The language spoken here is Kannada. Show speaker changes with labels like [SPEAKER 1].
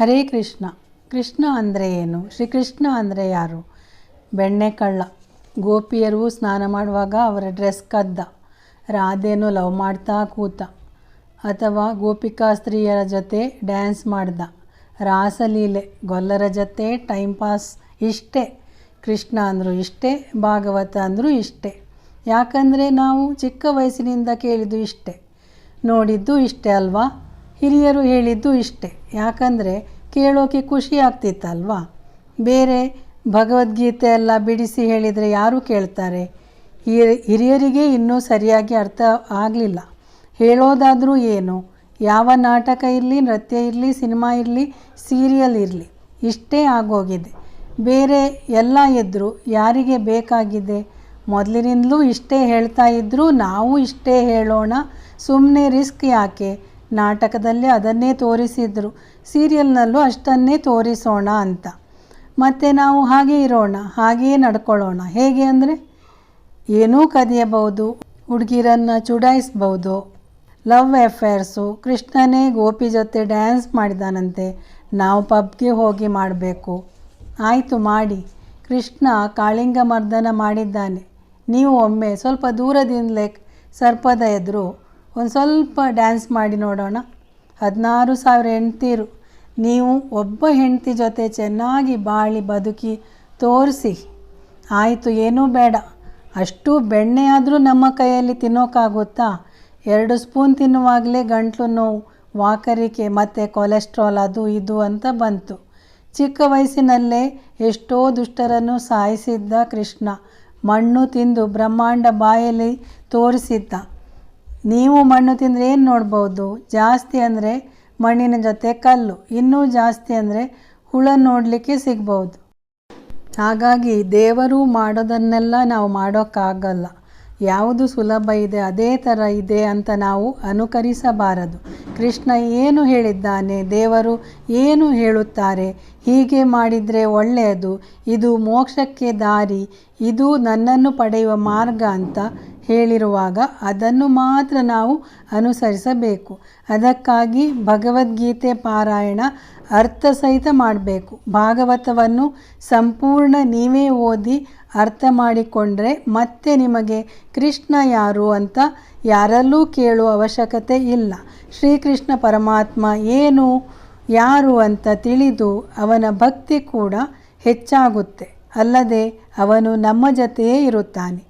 [SPEAKER 1] ಹರೇ ಕೃಷ್ಣ. ಕೃಷ್ಣ ಅಂದರೆ ಏನು? ಶ್ರೀಕೃಷ್ಣ ಅಂದರೆ ಯಾರು? ಬೆಣ್ಣೆ ಕಳ್ಳ. ಗೋಪಿಯರು ಸ್ನಾನ ಮಾಡುವಾಗ ಅವರ ಡ್ರೆಸ್ ಕದ್ದ. ರಾಧೆಯನ್ನು ಲವ್ ಮಾಡ್ತಾ ಕೂತ. ಅಥವಾ ಗೋಪಿಕಾ ಸ್ತ್ರೀಯರ ಜೊತೆ ಡ್ಯಾನ್ಸ್ ಮಾಡ್ದ. ರಾಸಲೀಲೆ ಗೊಲ್ಲರ ಜೊತೆ ಟೈಮ್ ಪಾಸ್. ಇಷ್ಟೇ. ಕೃಷ್ಣ ಅಂದರೂ ಇಷ್ಟೇ, ಭಾಗವತ ಅಂದರೂ ಇಷ್ಟೇ. ಯಾಕಂದರೆ ನಾವು ಚಿಕ್ಕ ವಯಸ್ಸಿನಿಂದ ಕೇಳಿದ್ದು ಇಷ್ಟೇ. ನೋಡಿದ್ದು ಇಷ್ಟೇ ಅಲ್ವಾ? ಹಿರಿಯರು ಹೇಳಿದ್ದು ಇಷ್ಟೆ. ಯಾಕಂದರೆ ಕೇಳೋಕೆ ಖುಷಿ ಆಗ್ತಿತ್ತಲ್ವಾ? ಬೇರೆ ಭಗವದ್ಗೀತೆ ಎಲ್ಲ ಬಿಡಿಸಿ ಹೇಳಿದರೆ ಯಾರು ಕೇಳ್ತಾರೆ? ಹಿರಿ, ಹಿರಿಯರಿಗೆ ಇನ್ನೂ ಸರಿಯಾಗಿ ಅರ್ಥ ಆಗಲಿಲ್ಲ. ಹೇಳೋದಾದರೂ ಏನು? ಯಾವ ನಾಟಕ ಇರಲಿ, ನೃತ್ಯ ಇರಲಿ, ಸಿನಿಮಾ ಇರಲಿ, ಸೀರಿಯಲ್ ಇರಲಿ, ಇಷ್ಟೇ ಆಗೋಗಿದೆ. ಬೇರೆ ಎಲ್ಲ ಇದ್ದರೂ ಯಾರಿಗೆ ಬೇಕಾಗಿದೆ? ಮೊದಲಿನಿಂದಲೂ ಇಷ್ಟೇ ಹೇಳ್ತಾ ಇದ್ದರೂ ನಾವು ಇಷ್ಟೇ ಹೇಳೋಣ. ಸುಮ್ಮನೆ ರಿಸ್ಕ್ ಯಾಕೆ? ನಾಟಕದಲ್ಲಿ ಅದನ್ನೇ ತೋರಿಸಿದ್ರು. ಸೀರಿಯಲ್ನಲ್ಲೂ ಅಷ್ಟನ್ನೇ ತೋರಿಸೋಣ ಅಂತ. ಮತ್ತು ನಾವು ಹಾಗೆ ಇರೋಣ ಹಾಗೆಯೇ ನಡ್ಕೊಳ್ಳೋಣ. ಹೇಗೆ ಅಂದರೆ, ಏನೂ ಕದಿಯಬಹುದು, ಹುಡುಗಿರನ್ನು ಚುಡಾಯಿಸ್ಬೋದು ಲವ್ ಎಫೇರ್ಸು ಕೃಷ್ಣನೇ ಗೋಪಿ ಜೊತೆ ಡ್ಯಾನ್ಸ್ ಮಾಡಿದಾನಂತೆ, ನಾವು ಪಬ್ಗೆ ಹೋಗಿ ಮಾಡಬೇಕು. ಆಯಿತು ಮಾಡಿ. ಕೃಷ್ಣ ಕಾಳಿಂಗ ಮರ್ದನ ಮಾಡಿದ್ದಾನೆ. ನೀವು ಒಮ್ಮೆ ಸ್ವಲ್ಪ ದೂರದಿಂದಲೇ ಸರ್ಪದ ಎದುರು ಒಂದು ಸ್ವಲ್ಪ ಡ್ಯಾನ್ಸ್ ಮಾಡಿ ನೋಡೋಣ. ಹದಿನಾರು ಸಾವಿರ ಹೆಂಡ್ತೀರು. ನೀವು ಒಬ್ಬ ಹೆಂಡತಿ ಜೊತೆ ಚೆನ್ನಾಗಿ ಬಾಳಿ ಬದುಕಿ ತೋರಿಸಿ. ಆಯಿತು, ಏನೂ ಬೇಡ. ಅಷ್ಟು ಬೆಣ್ಣೆ ಆದರೂ ನಮ್ಮ ಕೈಯಲ್ಲಿ ತಿನ್ನೋಕ್ಕಾಗುತ್ತಾ ಎರಡು ಸ್ಪೂನ್ ತಿನ್ನುವಾಗಲೇ ಗಂಟ್ಲು ನೋವು, ವಾಕರಿಕೆ ಮತ್ತು ಕೊಲೆಸ್ಟ್ರಾಲ್ ಅದು ಇದು ಅಂತ ಬಂತು. ಚಿಕ್ಕ ವಯಸ್ಸಿನಲ್ಲೇ ಎಷ್ಟೋ ದುಷ್ಟರನ್ನು ಸಾಯಿಸಿದ್ದ ಕೃಷ್ಣ. ಮಣ್ಣು ತಿಂದು ಬ್ರಹ್ಮಾಂಡ ಬಾಯಲ್ಲಿ ತೋರಿಸಿದ್ದ. ನೀವು ಮಣ್ಣು ತಿಂದರೆ ಏನು ನೋಡ್ಬೋದು? ಜಾಸ್ತಿ ಅಂದರೆ ಮಣ್ಣಿನ ಜೊತೆ ಕಲ್ಲು. ಇನ್ನೂ ಜಾಸ್ತಿ ಅಂದರೆ ಹುಳ ನೋಡಲಿಕ್ಕೆ ಸಿಗ್ಬೋದು. ಹಾಗಾಗಿ ದೇವರು ಮಾಡೋದನ್ನೆಲ್ಲ ನಾವು ಮಾಡೋಕ್ಕಾಗಲ್ಲ. ಯಾವುದು ಸುಲಭ ಇದೆ, ಅದೇ ಥರ ಇದೆ ಅಂತ ನಾವು ಅನುಕರಿಸಬಾರದು. ಕೃಷ್ಣ ಏನು ಹೇಳಿದ್ದಾನೆ? ದೇವರು ಏನು ಹೇಳುತ್ತಾರೆ? ಹೀಗೆ ಮಾಡಿದರೆ ಒಳ್ಳೆಯದು. ಇದು ಮೋಕ್ಷಕ್ಕೆ ದಾರಿ. ಇದು ನನ್ನನ್ನು ಪಡೆಯುವ ಮಾರ್ಗ ಅಂತ ಹೇಳಿರುವಾಗ ಅದನ್ನು ಮಾತ್ರ ನಾವು ಅನುಸರಿಸಬೇಕು. ಅದಕ್ಕಾಗಿ ಭಗವದ್ಗೀತೆ ಪಾರಾಯಣ ಅರ್ಥ ಸಹಿತ ಮಾಡಬೇಕು. ಭಾಗವತವನ್ನು ಸಂಪೂರ್ಣ ನೀವೇ ಓದಿ ಅರ್ಥ ಮಾಡಿಕೊಂಡ್ರೆ ಮತ್ತೆ ನಿಮಗೆ ಕೃಷ್ಣ ಯಾರು ಅಂತ ಯಾರಲ್ಲೂ ಕೇಳುವ ಅವಶ್ಯಕತೆ ಇಲ್ಲ. ಶ್ರೀಕೃಷ್ಣ ಪರಮಾತ್ಮ ಏನು, ಯಾರು ಅಂತ ತಿಳಿದು ಅವನ ಭಕ್ತಿ ಕೂಡ ಹೆಚ್ಚಾಗುತ್ತೆ. ಅಲ್ಲದೆ ಅವನು ನಮ್ಮ ಜೊತೆಯೇ ಇರುತ್ತಾನೆ.